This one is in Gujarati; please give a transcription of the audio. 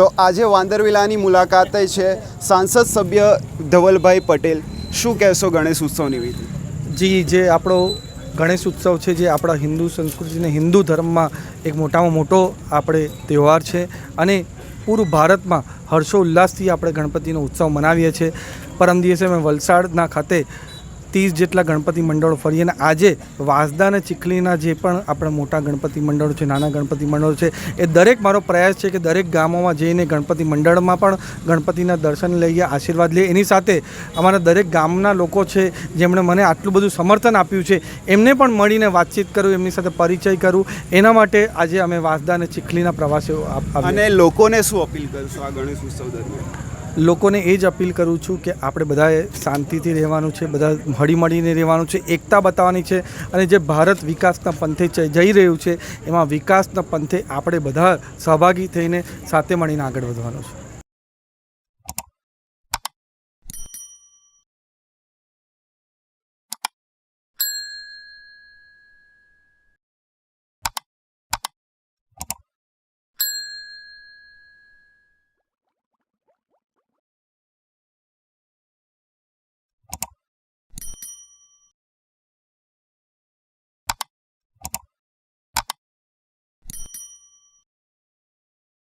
તો આજે વાંદરવિલાની મુલાકાતે છે સાંસદ સભ્ય ધવલભાઈ પટેલ. શું કહેશો ગણેશ ઉત્સવની વિધિ? જી, જે આપણો ગણેશ ઉત્સવ છે, જે આપણા હિન્દુ સંસ્કૃતિને હિન્દુ ધર્મમાં એક મોટામાં મોટો આપણે તહેવાર છે અને પૂરું ભારતમાં હર્ષોલ્લાસથી આપણે ગણપતિનો ઉત્સવ મનાવીએ છીએ. પરમ દિવસે મેં વલસાડના ખાતે ત્રીસ જેટલા ગણપતિ મંડળો ફરી અને આજે વાંસદા અને ચીખલીના જે પણ આપણા મોટા ગણપતિ મંડળો છે, નાના ગણપતિ મંડળો છે, એ દરેક મારો પ્રયાસ છે કે દરેક ગામોમાં જઈને ગણપતિ મંડળમાં પણ ગણપતિના દર્શન લઈએ, આશીર્વાદ લઈએ. એની સાથે અમારા દરેક ગામના લોકો છે, જેમણે મને આટલું બધું સમર્થન આપ્યું છે, એમને પણ મળીને વાતચીત કરું, એમની સાથે પરિચય કરું. એના માટે આજે અમે વાંસદા અને ચીખલીના પ્રવાસીઓ અને લોકોને શું અપીલ કરશો આ ગણેશ ઉત્સવ દરમિયાન? લોકોને એ જ અપીલ કરું છું કે આપણે બધાએ શાંતિથી રહેવાનું છે, બધા હળીમળીને રહેવાનું છે, એકતા બતાવવાની છે અને જે ભારત વિકાસના પંથે જઈ રહ્યું છે, એમાં વિકાસના પંથે આપણે બધા સહભાગી થઈને સાથે મળીને આગળ વધવાનું છે.